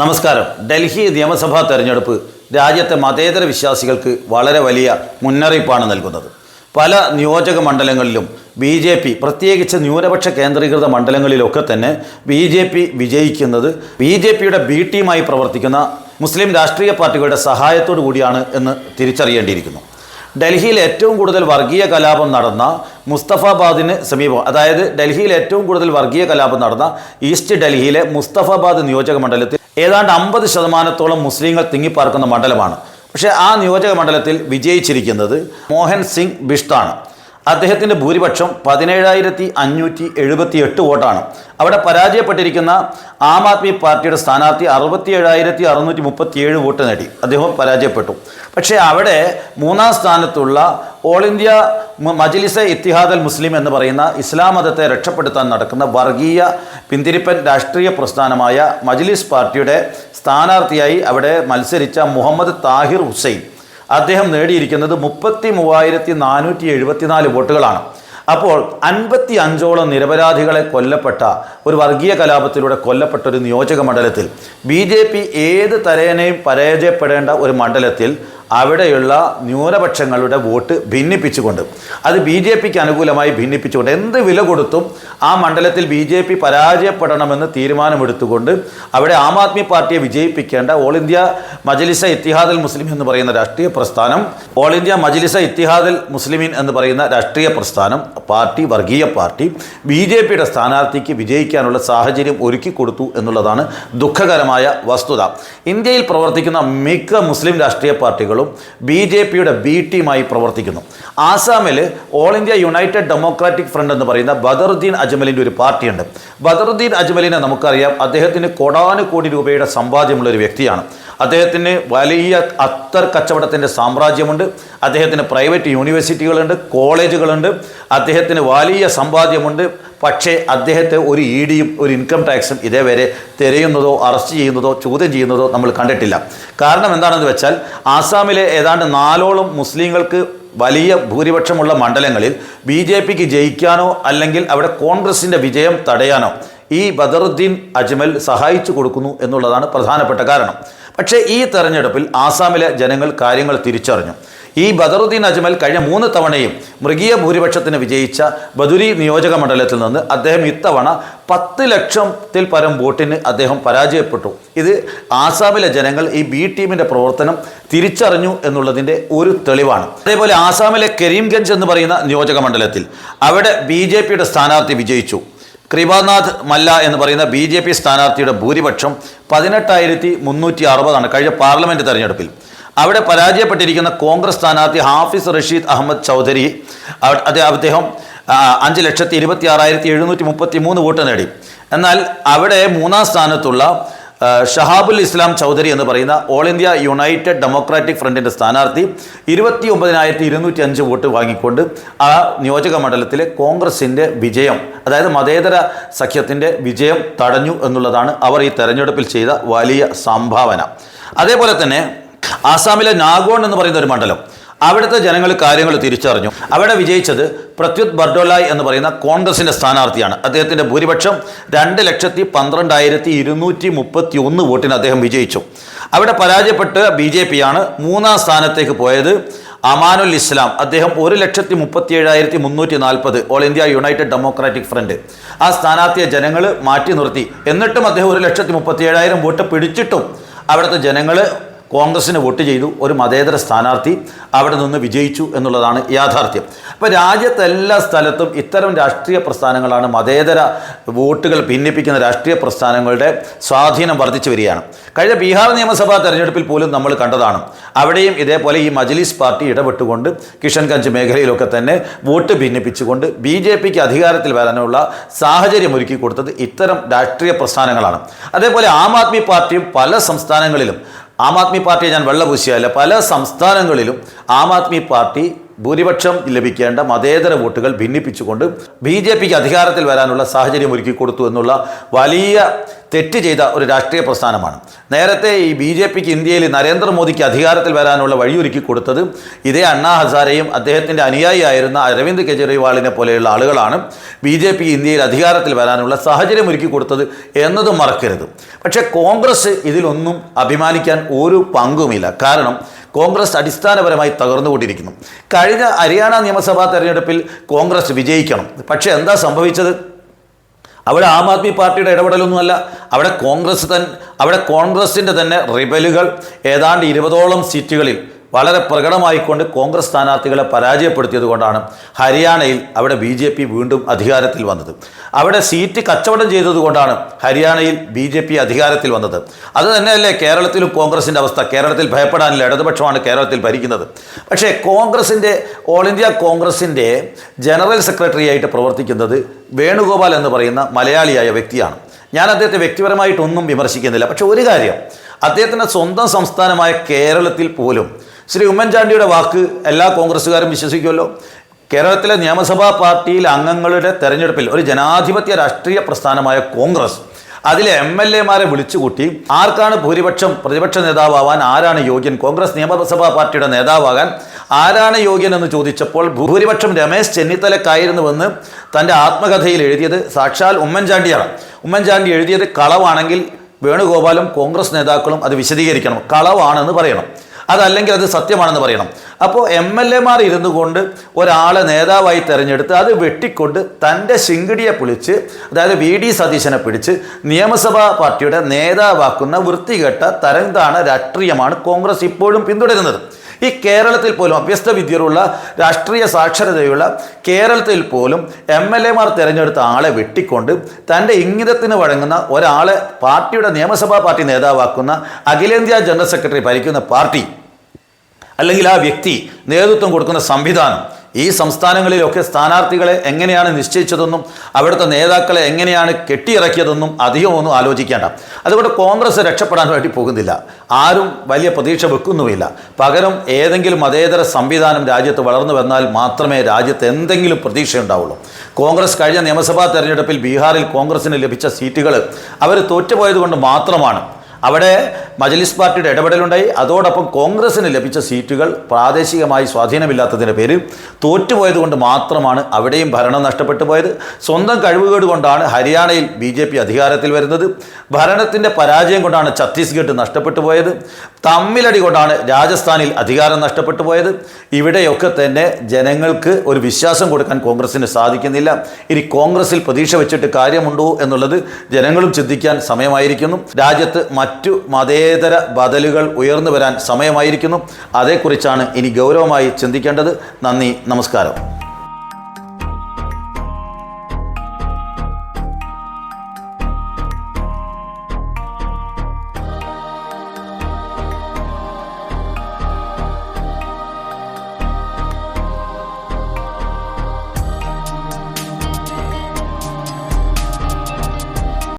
നമസ്കാരം. ഡൽഹി നിയമസഭാ തെരഞ്ഞെടുപ്പ് രാജ്യത്തെ മതേതര വിശ്വാസികൾക്ക് വളരെ വലിയ മുന്നറിയിപ്പാണ് നൽകുന്നത്. പല നിയോജക മണ്ഡലങ്ങളിലും ബി ജെ പി പ്രത്യേകിച്ച് ന്യൂനപക്ഷ കേന്ദ്രീകൃത മണ്ഡലങ്ങളിലൊക്കെ തന്നെ ബി ജെ പി വിജയിക്കുന്നത് ബി ജെ പിയുടെ ബി ടീമായി പ്രവർത്തിക്കുന്ന മുസ്ലിം രാഷ്ട്രീയ പാർട്ടികളുടെ സഹായത്തോടു കൂടിയാണ് എന്ന് തിരിച്ചറിയേണ്ടിയിരിക്കുന്നു. ഡൽഹിയിൽ ഏറ്റവും കൂടുതൽ വർഗീയ കലാപം നടന്ന മുസ്തഫാബാദിന് സമീപം അതായത് ഡൽഹിയിൽ ഏറ്റവും കൂടുതൽ വർഗീയ കലാപം നടന്ന ഈസ്റ്റ് ഡൽഹിയിലെ മുസ്തഫാബാദ് നിയോജക മണ്ഡലത്തിൽ ഏതാണ്ട് അമ്പത് ശതമാനത്തോളം മുസ്ലിങ്ങൾ തിങ്ങിപ്പാർക്കുന്ന മണ്ഡലമാണ്. പക്ഷേ ആ നിയോജക മണ്ഡലത്തിൽ വിജയിച്ചിരിക്കുന്നത് മോഹൻ സിംഗ് ബിഷ്താണ് അദ്ദേഹത്തിന്റെ ഭൂരിപക്ഷം പതിനേഴായിരത്തി അഞ്ഞൂറ്റി എഴുപത്തി എട്ട് വോട്ടാണ്. അവിടെ പരാജയപ്പെട്ടിരിക്കുന്ന ആം ആദ്മി പാർട്ടിയുടെ സ്ഥാനാർത്ഥി അറുപത്തി ഏഴായിരത്തി അറുന്നൂറ്റി മുപ്പത്തി ഏഴ് വോട്ട് നേടി. അദ്ദേഹം പരാജയപ്പെട്ടു. പക്ഷേ അവിടെ മൂന്നാം സ്ഥാനത്തുള്ള ഓൾ ഇന്ത്യ മജ്ലിസെ ഇത്തിഹാദൽ മുസ്ലിം എന്ന് പറയുന്ന ഇസ്ലാം മതത്തെ രക്ഷപ്പെടുത്താൻ നടക്കുന്ന വർഗീയ പിന്തിരിപ്പൻ രാഷ്ട്രീയ പ്രസ്ഥാനമായ മജ്ലിസ് പാർട്ടിയുടെ സ്ഥാനാർത്ഥിയായി അവിടെ മത്സരിച്ച മുഹമ്മദ് താഹിർ ഹുസൈൻ. അദ്ദേഹം നേടിയിരിക്കുന്നത് മുപ്പത്തി മൂവായിരത്തി നാനൂറ്റി എഴുപത്തിനാല് വോട്ടുകളാണ്. അപ്പോൾ അൻപത്തി അഞ്ചോളം നിരപരാധികളെ കൊല്ലപ്പെട്ട ഒരു വർഗീയ കലാപത്തിലൂടെ കൊല്ലപ്പെട്ട ഒരു നിയോജക മണ്ഡലത്തിൽ ബി ജെ പി ഏത് തരേനയും പരാജയപ്പെടേണ്ട ഒരു മണ്ഡലത്തിൽ അവിടെയുള്ള ന്യൂനപക്ഷങ്ങളുടെ വോട്ട് ഭിന്നിപ്പിച്ചുകൊണ്ട് അത് ബി ജെ പിക്ക് അനുകൂലമായി ഭിന്നിപ്പിച്ചുകൊണ്ട് എന്ത് വില കൊടുത്തും ആ മണ്ഡലത്തിൽ ബി ജെ പി പരാജയപ്പെടണമെന്ന് തീരുമാനമെടുത്തുകൊണ്ട് അവിടെ ആം ആദ്മി പാർട്ടിയെ വിജയിപ്പിക്കേണ്ട ഓൾ ഇന്ത്യ മജലിസ ഇത്തിഹാദൽ മുസ്ലിം എന്ന് പറയുന്ന രാഷ്ട്രീയ പ്രസ്ഥാനം ഓൾ ഇന്ത്യ മജലിസ ഇത്തിഹാദൽ മുസ്ലിമീൻ എന്ന് പറയുന്ന രാഷ്ട്രീയ പ്രസ്ഥാനം പാർട്ടി വർഗീയ പാർട്ടി ബി ജെ പിയുടെ സ്ഥാനാർത്ഥിക്ക് വിജയിക്കാനുള്ള സാഹചര്യം ഒരുക്കി കൊടുത്തു എന്നുള്ളതാണ് ദുഃഖകരമായ വസ്തുത. ഇന്ത്യയിൽ പ്രവർത്തിക്കുന്ന മിക്ക മുസ്ലിം രാഷ്ട്രീയ പാർട്ടികളും ബി ജെ പിയുടെ ബി ടീമായി പ്രവർത്തിക്കുന്നു. ആസാമിൽ all India United Democratic Front എന്ന് പറയുന്ന ബദറുദ്ദീൻ അജ്മലിന്റെ ഒരു പാർട്ടിയുണ്ട്. ബദറുദ്ദീൻ അജ്മലിനെ നമുക്കറിയാം അദ്ദേഹത്തിന് കോടാനുകോടി രൂപയുടെ സമ്പാദ്യമുള്ള ഒരു വ്യക്തിയാണ്. അദ്ദേഹത്തിന് വലിയ അത്തർ കച്ചവടത്തിന്റെ സാമ്രാജ്യമുണ്ട്. അദ്ദേഹത്തിന് പ്രൈവറ്റ് യൂണിവേഴ്സിറ്റികളുണ്ട് കോളേജുകളുണ്ട്. അദ്ദേഹത്തിന് വലിയ സമ്പാദ്യമുണ്ട്. പക്ഷേ അദ്ദേഹത്തെ ഒരു ഇ ഡിയും ഒരു ഇൻകം ടാക്സും ഇതേവരെ തിരയുന്നതോ അറസ്റ്റ് ചെയ്യുന്നതോ ചോദ്യം ചെയ്യുന്നതോ നമ്മൾ കണ്ടിട്ടില്ല. കാരണം എന്താണെന്ന് വെച്ചാൽ ആസാമിലെ ഏതാണ്ട് നാലോളം മുസ്ലിങ്ങൾക്ക് വലിയ ഭൂരിപക്ഷമുള്ള മണ്ഡലങ്ങളിൽ ബി ജെ പിക്ക് ജയിക്കാനോ അല്ലെങ്കിൽ അവിടെ കോൺഗ്രസിന്റെ വിജയം തടയാനോ ഈ ബദറുദ്ദീൻ അജ്മൽ സഹായിച്ചു കൊടുക്കുന്നു എന്നുള്ളതാണ് പ്രധാനപ്പെട്ട കാരണം. പക്ഷേ ഈ തെരഞ്ഞെടുപ്പിൽ ആസാമിലെ ജനങ്ങൾ കാര്യങ്ങൾ തിരിച്ചറിഞ്ഞു. ഈ ബദറുദ്ദീൻ അജ്മൽ കഴിഞ്ഞ മൂന്ന് തവണയും മൃഗീയ ഭൂരിപക്ഷത്തിന് വിജയിച്ച ബദുരി നിയോജക മണ്ഡലത്തിൽ നിന്ന് അദ്ദേഹം ഇത്തവണ പത്ത് ലക്ഷത്തിൽ പരം വോട്ടിന് അദ്ദേഹം പരാജയപ്പെട്ടു. ഇത് ആസാമിലെ ജനങ്ങൾ ഈ ബി ടീമിന്റെ പ്രവർത്തനം തിരിച്ചറിഞ്ഞു എന്നുള്ളതിന്റെ ഒരു തെളിവാണ്. അതേപോലെ ആസാമിലെ കരീംഗഞ്ച് എന്ന് പറയുന്ന നിയോജക മണ്ഡലത്തിൽ അവിടെ ബി സ്ഥാനാർത്ഥി വിജയിച്ചു. കൃപാനാഥ് മല്ല എന്ന് പറയുന്ന ബി ജെ പി സ്ഥാനാർത്ഥിയുടെ ഭൂരിപക്ഷം പതിനെട്ടായിരത്തി മുന്നൂറ്റി അറുപതാണ് കഴിഞ്ഞ പാർലമെന്റ് തെരഞ്ഞെടുപ്പിൽ. അവിടെ പരാജയപ്പെട്ടിരിക്കുന്ന കോൺഗ്രസ് സ്ഥാനാർത്ഥി ഹാഫിസ് റഷീദ് അഹമ്മദ് ചൗധരി അദ്ദേഹം അഞ്ച് ലക്ഷത്തി ഇരുപത്തി ആറായിരത്തി എഴുന്നൂറ്റി മുപ്പത്തി മൂന്ന് വോട്ട് നേടി. എന്നാൽ അവിടെ മൂന്നാം സ്ഥാനത്തുള്ള ഷഹാബുൽ ഇസ്ലാം ചൗധരി എന്ന് പറയുന്ന ഓൾ ഇന്ത്യ യുണൈറ്റഡ് ഡെമോക്രാറ്റിക് ഫ്രണ്ടിന്റെ സ്ഥാനാർത്ഥി ഇരുപത്തി ഒമ്പതിനായിരത്തി ഇരുന്നൂറ്റി അഞ്ച് വോട്ട് വാങ്ങിക്കൊണ്ട് ആ നിയോജക മണ്ഡലത്തിലെ കോൺഗ്രസിന്റെ വിജയം അതായത് മതേതര സഖ്യത്തിന്റെ വിജയം തടഞ്ഞു എന്നുള്ളതാണ് അവർ ഈ തെരഞ്ഞെടുപ്പിൽ ചെയ്ത വലിയ സംഭാവന. അതേപോലെ തന്നെ ആസാമിലെ നാഗോൺ എന്ന് പറയുന്ന ഒരു മണ്ഡലം അവിടുത്തെ ജനങ്ങൾ കാര്യങ്ങൾ തിരിച്ചറിഞ്ഞു. അവിടെ വിജയിച്ചത് പ്രത്യുത് ബർഡോലായ് എന്ന് പറയുന്ന കോൺഗ്രസിന്റെ സ്ഥാനാർത്ഥിയാണ്. അദ്ദേഹത്തിന്റെ ഭൂരിപക്ഷം രണ്ട് ലക്ഷത്തി പന്ത്രണ്ടായിരത്തി ഇരുന്നൂറ്റി മുപ്പത്തി ഒന്ന് വോട്ടിന് അദ്ദേഹം വിജയിച്ചു. അവിടെ പരാജയപ്പെട്ട് ബി ജെ പിയാണ് മൂന്നാം സ്ഥാനത്തേക്ക് പോയത് അമാനുൽ ഇസ്ലാം. അദ്ദേഹം ഒരു ലക്ഷത്തി മുപ്പത്തി ഏഴായിരത്തി മുന്നൂറ്റി നാൽപ്പത് all India United Democratic Front. ആ സ്ഥാനാർത്ഥിയെ ജനങ്ങൾ മാറ്റി നിർത്തി. എന്നിട്ടും അദ്ദേഹം ഒരു ലക്ഷത്തി മുപ്പത്തി ഏഴായിരം വോട്ട് പിടിച്ചിട്ടും അവിടുത്തെ ജനങ്ങൾ കോൺഗ്രസിന് വോട്ട് ചെയ്തു ഒരു മതേതര സ്ഥാനാർത്ഥി അവിടെ നിന്ന് വിജയിച്ചു എന്നുള്ളതാണ് യാഥാർത്ഥ്യം. അപ്പോൾ രാജ്യത്തെ എല്ലാ സ്ഥലത്തും ഇത്തരം രാഷ്ട്രീയ പ്രസ്ഥാനങ്ങളാണ് മതേതര വോട്ടുകൾ ഭിന്നിപ്പിക്കുന്ന രാഷ്ട്രീയ പ്രസ്ഥാനങ്ങളുടെ സ്വാധീനം വർദ്ധിച്ചു വരികയാണ്. കഴിഞ്ഞ ബീഹാർ നിയമസഭാ തെരഞ്ഞെടുപ്പിൽ പോലും നമ്മൾ കണ്ടതാണ്. അവിടെയും ഇതേപോലെ ഈ മജ്ലിസ് പാർട്ടി ഇടപെട്ടുകൊണ്ട് കിഷൻഗഞ്ച് മേഖലയിലൊക്കെ തന്നെ വോട്ട് ഭിന്നിപ്പിച്ചുകൊണ്ട് ബി ജെ പിക്ക് അധികാരത്തിൽ വരാനുള്ള സാഹചര്യം ഒരുക്കി കൊടുത്തത് ഇത്തരം രാഷ്ട്രീയ പ്രസ്ഥാനങ്ങളാണ്. അതേപോലെ ആം ആദ്മി പാർട്ടിയും പല സംസ്ഥാനങ്ങളിലും ആം ആദ്മി പാർട്ടിയെ ഞാൻ വെള്ളപൂശിയല്ല പല സംസ്ഥാനങ്ങളിലും ആം ആദ്മി പാർട്ടി ഭൂരിപക്ഷം ലഭിക്കേണ്ട മതേതര വോട്ടുകൾ ഭിന്നിപ്പിച്ചുകൊണ്ട് ബി ജെ പിക്ക് അധികാരത്തിൽ വരാനുള്ള സാഹചര്യം ഒരുക്കി കൊടുത്തു എന്നുള്ള വലിയ തെറ്റ് ചെയ്ത ഒരു രാഷ്ട്രീയ പ്രസ്ഥാനമാണ്. നേരത്തെ ഈ ബി ജെ പിക്ക് ഇന്ത്യയിൽ നരേന്ദ്രമോദിക്ക് അധികാരത്തിൽ വരാനുള്ള വഴിയൊരുക്കി കൊടുത്തത് ഇതേ അണ്ണാ ഹസാരെയും അദ്ദേഹത്തിന്റെ അനുയായിയായിരുന്ന അരവിന്ദ് കെജ്രിവാളിനെ പോലെയുള്ള ആളുകളാണ് ബി ജെ പി ഇന്ത്യയിൽ അധികാരത്തിൽ വരാനുള്ള സാഹചര്യം ഒരുക്കി കൊടുത്തത് എന്നതും മറക്കരുത്. പക്ഷേ കോൺഗ്രസ് ഇതിലൊന്നും അഭിമാനിക്കാൻ ഒരു പങ്കുമില്ല. കാരണം കോൺഗ്രസ് അടിസ്ഥാനപരമായി തകർന്നുകൊണ്ടിരിക്കുന്നു. കഴിഞ്ഞ ഹരിയാന നിയമസഭാ തെരഞ്ഞെടുപ്പിൽ കോൺഗ്രസ് വിജയിക്കണം. പക്ഷേ എന്താ സംഭവിച്ചത്? അവിടെ ആം ആദ്മി പാർട്ടിയുടെ ഇടപെടലൊന്നുമല്ല. അവിടെ കോൺഗ്രസ് തൻ അവിടെ കോൺഗ്രസിന്റെ തന്നെ റിബലുകൾ ഏതാണ്ട് ഇരുപതോളം സീറ്റുകളിൽ വളരെ പ്രകടമായിക്കൊണ്ട് കോൺഗ്രസ് സ്ഥാനാർത്ഥികളെ പരാജയപ്പെടുത്തിയത് കൊണ്ടാണ് ഹരിയാനയിൽ അവിടെ ബി ജെ പി വീണ്ടും അധികാരത്തിൽ വന്നത്. അവിടെ സീറ്റ് കച്ചവടം ചെയ്തതുകൊണ്ടാണ് ഹരിയാനയിൽ ബി ജെ പി അധികാരത്തിൽ വന്നത്. അത് തന്നെയല്ലേ കേരളത്തിലും കോൺഗ്രസിന്റെ അവസ്ഥ? കേരളത്തിൽ ഭയപ്പെടാനില്ല ഇടതുപക്ഷമാണ് കേരളത്തിൽ ഭരിക്കുന്നത്. പക്ഷേ കോൺഗ്രസിന്റെ ഓൾ ഇന്ത്യ കോൺഗ്രസിന്റെ ജനറൽ സെക്രട്ടറിയായിട്ട് പ്രവർത്തിക്കുന്നത് വേണുഗോപാൽ എന്ന് പറയുന്ന മലയാളിയായ വ്യക്തിയാണ്. ഞാൻ അദ്ദേഹത്തെ വ്യക്തിപരമായിട്ടൊന്നും വിമർശിക്കുന്നില്ല. പക്ഷേ ഒരു കാര്യം അദ്ദേഹത്തിന്റെ സ്വന്തം സംസ്ഥാനമായ കേരളത്തിൽ പോലും ശ്രീ ഉമ്മൻചാണ്ടിയുടെ വാക്ക് എല്ലാ കോൺഗ്രസ്സുകാരും വിശ്വസിക്കുമല്ലോ. കേരളത്തിലെ നിയമസഭാ പാർട്ടിയിൽ അംഗങ്ങളുടെ തെരഞ്ഞെടുപ്പിൽ ഒരു ജനാധിപത്യ രാഷ്ട്രീയ പ്രസ്ഥാനമായ കോൺഗ്രസ് അതിലെ എം എൽ എമാരെ വിളിച്ചുകൂട്ടി ആർക്കാണ് ഭൂരിപക്ഷം പ്രതിപക്ഷ നേതാവാൻ ആരാണ് യോഗ്യൻ കോൺഗ്രസ് നിയമസഭാ പാർട്ടിയുടെ നേതാവാകാൻ ആരാണ് യോഗ്യൻ എന്ന് ചോദിച്ചപ്പോൾ ഭൂരിപക്ഷം രമേശ് ചെന്നിത്തലക്കായിരുന്നുവെന്ന് തന്റെ ആത്മകഥയിൽ എഴുതിയത് സാക്ഷാൽ ഉമ്മൻചാണ്ടിയാണ്. ഉമ്മൻചാണ്ടി എഴുതിയത് കളവാണെങ്കിൽ വേണുഗോപാലും കോൺഗ്രസ് നേതാക്കളും അത് വിശദീകരിക്കണം. കളവാണെന്ന് പറയണം. അതല്ലെങ്കിൽ അത് സത്യമാണെന്ന് പറയണം. അപ്പോൾ എം എൽ എമാർ ഇരുന്നു കൊണ്ട് ഒരാളെ നേതാവായി തിരഞ്ഞെടുത്ത് അത് വെട്ടിക്കൊണ്ട് തന്റെ ശിങ്കിടിയെ പിടിച്ച് അതായത് വി ഡി സതീശനെ പിടിച്ച് നിയമസഭാ പാർട്ടിയുടെ നേതാവാക്കുന്ന വൃത്തികെട്ട തരംതാണ രാഷ്ട്രീയമാണ് കോൺഗ്രസ് ഇപ്പോഴും പിന്തുടരുന്നത്. ഈ കേരളത്തിൽ പോലും അഭ്യസ്ത വിദ്യരുള്ള രാഷ്ട്രീയ സാക്ഷരതയുള്ള കേരളത്തിൽ പോലും എം എൽ എമാർ തിരഞ്ഞെടുത്ത ആളെ വെട്ടിക്കൊണ്ട് തന്റെ ഇംഗിതത്തിന് വഴങ്ങുന്ന ഒരാളെ പാർട്ടിയുടെ നിയമസഭാ പാർട്ടി നേതാവാക്കുന്ന അഖിലേന്ത്യാ ജനറൽ സെക്രട്ടറി ഭരിക്കുന്ന പാർട്ടി അല്ലെങ്കിൽ ആ വ്യക്തി നേതൃത്വം കൊടുക്കുന്ന സംവിധാനം ഈ സംസ്ഥാനങ്ങളിലൊക്കെ സ്ഥാനാർത്ഥികളെ എങ്ങനെയാണ് നിശ്ചയിച്ചതെന്നും അവിടുത്തെ നേതാക്കളെ എങ്ങനെയാണ് കെട്ടിയിറക്കിയതെന്നും അധികമൊന്നും ആലോചിക്കേണ്ട. അതുകൊണ്ട് കോൺഗ്രസ് രക്ഷപ്പെടാൻ വേണ്ടി പോകുന്നില്ല. ആരും വലിയ പ്രതീക്ഷ വെക്കുന്നുമില്ല. പകരം ഏതെങ്കിലും മതേതര സംവിധാനം രാജ്യത്ത് വളർന്നു വന്നാൽ മാത്രമേ രാജ്യത്ത് എന്തെങ്കിലും പ്രതീക്ഷയുണ്ടാവുള്ളൂ. കോൺഗ്രസ് കഴിഞ്ഞ നിയമസഭാ തെരഞ്ഞെടുപ്പിൽ ബീഹാറിൽ കോൺഗ്രസിന് ലഭിച്ച സീറ്റുകൾ അവർ തോറ്റുപോയതുകൊണ്ട് മാത്രമാണ് അവിടെ മജലിസ് പാർട്ടിയുടെ ഇടപെടലുണ്ടായി. അതോടൊപ്പം കോൺഗ്രസിന് ലഭിച്ച സീറ്റുകൾ പ്രാദേശികമായി സ്വാധീനമില്ലാത്തതിന്റെ പേര് തോറ്റുപോയത് കൊണ്ട് മാത്രമാണ് അവിടെയും ഭരണം നഷ്ടപ്പെട്ടു പോയത്. സ്വന്തം കഴിവുകേട് കൊണ്ടാണ് ഹരിയാനയിൽ ബി ജെ പി അധികാരത്തിൽ വരുന്നത്. ഭരണത്തിന്റെ പരാജയം കൊണ്ടാണ് ഛത്തീസ്ഗഡ് നഷ്ടപ്പെട്ടു പോയത്. തമ്മിലടി കൊണ്ടാണ് രാജസ്ഥാനിൽ അധികാരം നഷ്ടപ്പെട്ടു പോയത്. ഇവിടെയൊക്കെ തന്നെ ജനങ്ങൾക്ക് ഒരു വിശ്വാസം കൊടുക്കാൻ കോൺഗ്രസിന് സാധിക്കുന്നില്ല. ഇനി കോൺഗ്രസിൽ പ്രതീക്ഷ വെച്ചിട്ട് കാര്യമുണ്ടോ എന്നുള്ളത് ജനങ്ങളും ചിന്തിക്കാൻ സമയമായിരിക്കുന്നു. രാജ്യത്ത് മറ്റു മതേതര ബദലുകൾ ഉയർന്നു വരാൻ സമയമായിരിക്കുന്നു. അതേക്കുറിച്ചാണ് ഇനി ഗൗരവമായി ചിന്തിക്കേണ്ടത്. നന്ദി നമസ്കാരം.